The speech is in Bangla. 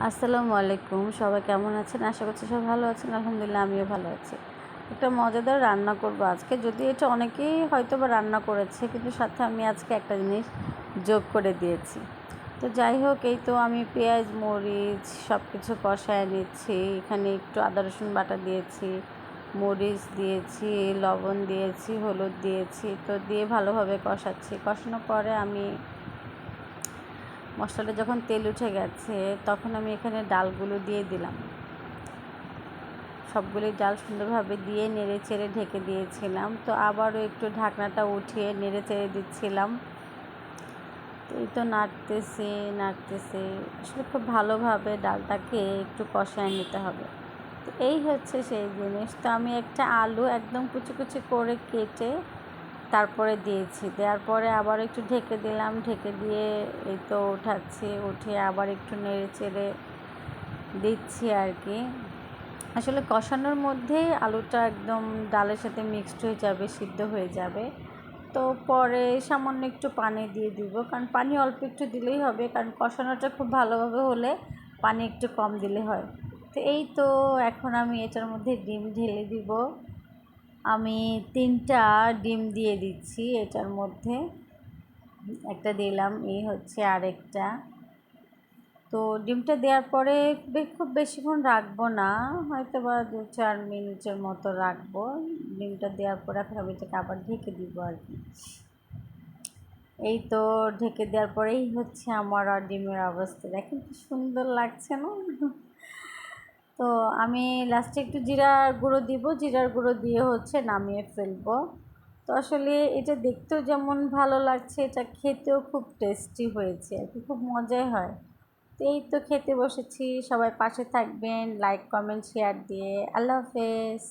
আসসালামু আলাইকুম। সবাই কেমন আছেন? আশা করছি সবাই ভালো আছেন। আলহামদুলিল্লাহ, আমিও ভালো আছি। একটা মজাদার রান্না করব আজকে। যদি এটা অনেকেই হয়তো বা রান্না করেছে, কিন্তু সাথে আমি আজকে একটা জিনিস যোগ করে দিয়েছি। তো যাই হোক, এই তো আমি পেঁয়াজ, মরিচ সব কিছু কষায় নিচ্ছি। এখানে একটু আদা, রসুন বাটা দিয়েছি, মরিচ দিয়েছি, লবণ দিয়েছি, হলুদ দিয়েছি। তো দিয়ে ভালোভাবে কষাচ্ছি। কষানোর পরে আমি মশলাটা যখন তেল উঠে গেছে, তখন আমি এখানে ডালগুলো দিয়ে দিলাম। সবগুলি ডাল সুন্দরভাবে দিয়ে নেড়ে চেড়ে ঢেকে দিয়েছিলাম। তো আবারও একটু ঢাকনাটা উঠিয়ে নেড়ে চেড়ে দিচ্ছিলাম। তো এই তো নাড়তেছে নাড়তেছে। আসলে খুব ভালোভাবে ডালটাকে একটু কষায় নিতে হবে। তো এই হচ্ছে সেই জিনিস। তো আমি একটা আলু একদম কুচি কুচি করে কেটে তারপরে দিয়েছি। দেওয়ার পরে আবার একটু ঢেকে দিলাম। ঢেকে দিয়ে এই তো উঠাচ্ছি। উঠিয়ে আবার একটু নেড়ে চেড়ে দিচ্ছি আর কি আসলে কষানোর মধ্যেই আলুটা একদম ডালের সাথে মিক্সড হয়ে যাবে, সিদ্ধ হয়ে যাবে। তো পরে সামান্য একটু পানি দিয়ে দিব। কারণ পানি অল্প একটু দিলেই হবে। কারণ কষানোটা খুব ভালোভাবে হলে পানি একটু কম দিলে হয়। তো এই তো এখন আমি এটার মধ্যে ডিম ঢেলে দিব। আমি তিনটা ডিম দিয়ে দিচ্ছি এটার মধ্যে। একটা দিলাম, এই হচ্ছে আরেকটা। তো ডিমটা দেওয়ার পরে খুব বেশিক্ষণ রাখব না হয়তো বা দু চার মিনিটের মতো রাখব। ডিমটা দেওয়ার পরে এখন আমি এটাকে আবার ঢেকে দিব আর কি। এই তো ঢেকে দেওয়ার পরেই হচ্ছে আমার ডিমের অবস্থা। দেখেন কি সুন্দর লাগছে না? তো আমি লাস্টে একটু জিরার গুঁড়ো দিব, জিরার গুঁড়ো দিয়ে হচ্ছে নামিয়ে ফেলব। তো আসলে এটা দেখতেও যেমন ভালো লাগছে, এটা খেতেও খুব টেস্টি হয়েছে আর কি, খুব মজাই হয়। তো এই তো খেতে বসেছি, সবাই পাশে থাকবেন লাইক কমেন্ট শেয়ার দিয়ে। আল্লাহ হাফেজ।